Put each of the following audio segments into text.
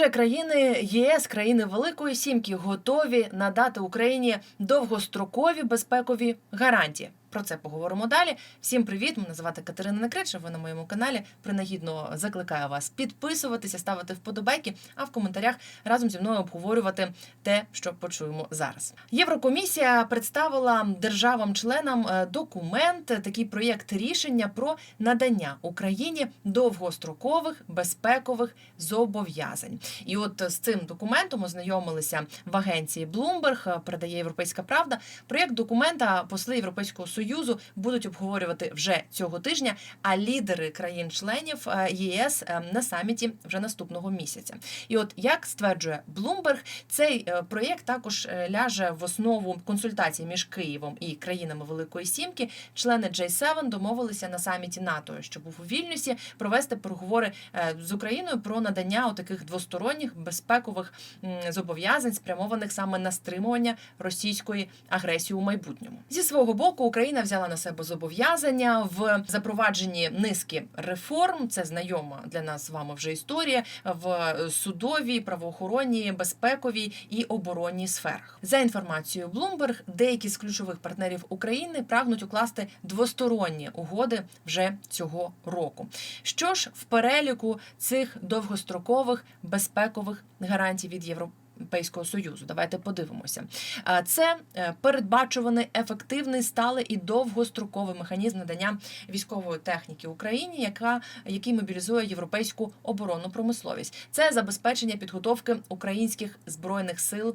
Невже країни ЄС, країни Великої Сімки готові надати Україні довгострокові безпекові гарантії? Про це поговоримо далі. Всім привіт! Мене звати Катерина Некреча. Ви на моєму каналі. Принагідно закликаю вас підписуватися, ставити вподобайки, а в коментарях разом зі мною обговорювати те, що почуємо зараз. Єврокомісія представила державам-членам е, документ, такий проєкт рішення про надання Україні довгострокових безпекових зобов'язань. І от з цим документом ознайомилися в агенції Bloomberg, е, передає Європейська Правда. Проєкт документа посли Європейського союзу будуть обговорювати вже цього тижня. А лідери країн-членів е, ЄС е, на саміті вже наступного місяця. І от як стверджує Bloomberg, цей е, проєкт також ляже в основу консультацій між Києвом і країнами Великої Сімки. Члени J7 домовилися на саміті НАТО, що був у Вільнюсі, провести переговори з Україною про надання таких двосторонніх безпекових зобов'язань, спрямованих саме на стримування російської агресії у майбутньому. Зі свого боку, Україна взяла на себе зобов'язання в запровадженні низки реформ. Це знайома для нас з вами вже історія в судовій, правоохоронній, безпековій і оборонній сферах. За інформацією Bloomberg, деякі з ключових партнерів України прагнуть укласти двосторонні угоди вже цього року. Що ж в переліку цих довгострокових безпекових гарантій від Європейського Європейського союзу. Давайте подивимося. Це е, передбачуваний ефективний, сталий і довгостроковий механізм надання військової техніки Україні, яка який мобілізує європейську оборонну промисловість. Це забезпечення підготовки українських збройних сил е,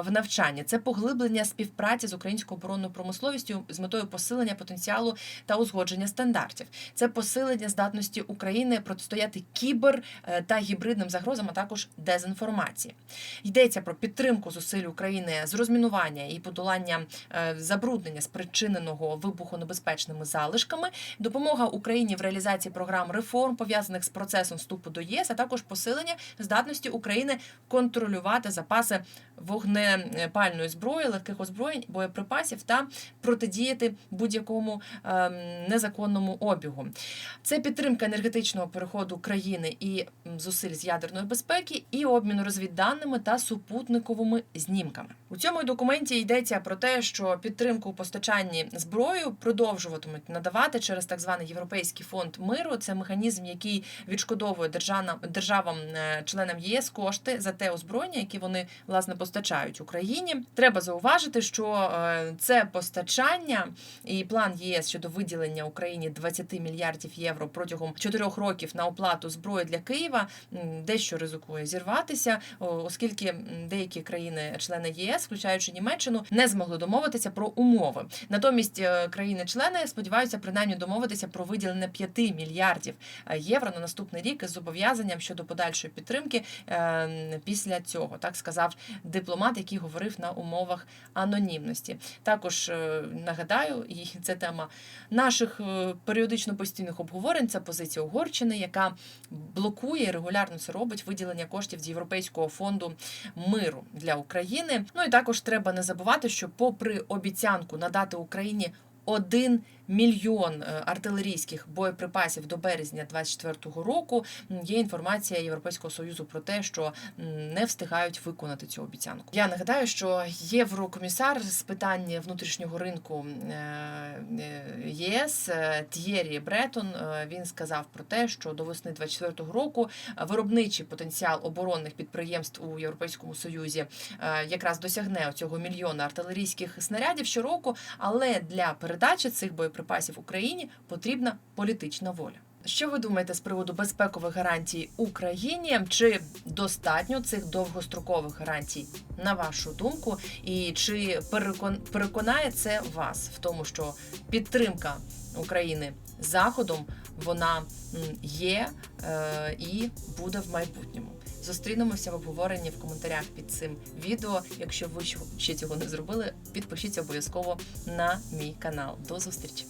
в навчанні. Це поглиблення співпраці з українською оборонною промисловістю з метою посилення потенціалу та узгодження стандартів. Це посилення здатності України протистояти кібер е, та гібридним загрозам, а також дезінформації. Йдеться про підтримку зусиль України з розмінування і подолання е, забруднення спричиненого вибухонебезпечними залишками, допомога Україні в реалізації програм реформ пов'язаних з процесом вступу до ЄС, а також посилення здатності України контролювати запаси вогнепальної зброї, легких озброєнь, боєприпасів та протидіяти будь-якому ем, незаконному обігу. Це підтримка енергетичного переходу країни і зусиль з ядерної безпеки, і обміну розвідданими та супутниковими знімками. У цьому документі йдеться про те, що підтримку у постачанні зброю продовжуватимуть надавати через так званий Європейський фонд миру. Це механізм, який відшкодовує державам державам е, ЄС кошти за те озброєння, які вони власне постачають Україні. Треба зауважити, що е, це постачання і план ЄС щодо виділення Україні 20 мільярдів євро протягом 4 років на оплату зброї для Києва дещо ризикує зірватися, оскільки деякі країни-члени ЄС, включаючи Німеччину, не змогли домовитися про умови. Натомість е, країни-члени сподіваються принаймні домовитися про виділення 5 мільярдів е, євро на наступний рік із зобов'язанням щодо подальшої підтримки після цього, так сказав дипломат, який говорив на умовах анонімності. Також е, нагадаю, і це тема наших е, періодично постійних обговорень. Це позиція Угорщини, яка блокує регулярно це робить виділення коштів з Європейського фонду миру для України. Ну і також треба не забувати, що, попри обіцянку надати Україні 1 мільйон е, артилерійських боєприпасів до березня 2024 року. Є інформація Європейського союзу про те, що не встигають виконати цю обіцянку. Я нагадаю, що єврокомісар з питань внутрішнього ринку е, е, ЄС Т'єрі Бретон він сказав про те, що до весни 2024 року виробничий потенціал оборонних підприємств у Європейському Союзі якраз досягне цього мільйона артилерійських снарядів щороку, але для передачі цих боєприпасів Україні потрібна політична воля. Що ви думаєте з приводу безпекових гарантій Україні? Чи достатньо цих довгострокових гарантій на вашу думку? І чи перекон- переконає це вас в тому, що підтримка України Заходом вона є е, і буде в майбутньому? Зустрінемося в обговоренні в коментарях під цим відео. Якщо ви ще цього не зробили, підпишіться обов'язково на мій канал. До зустрічі!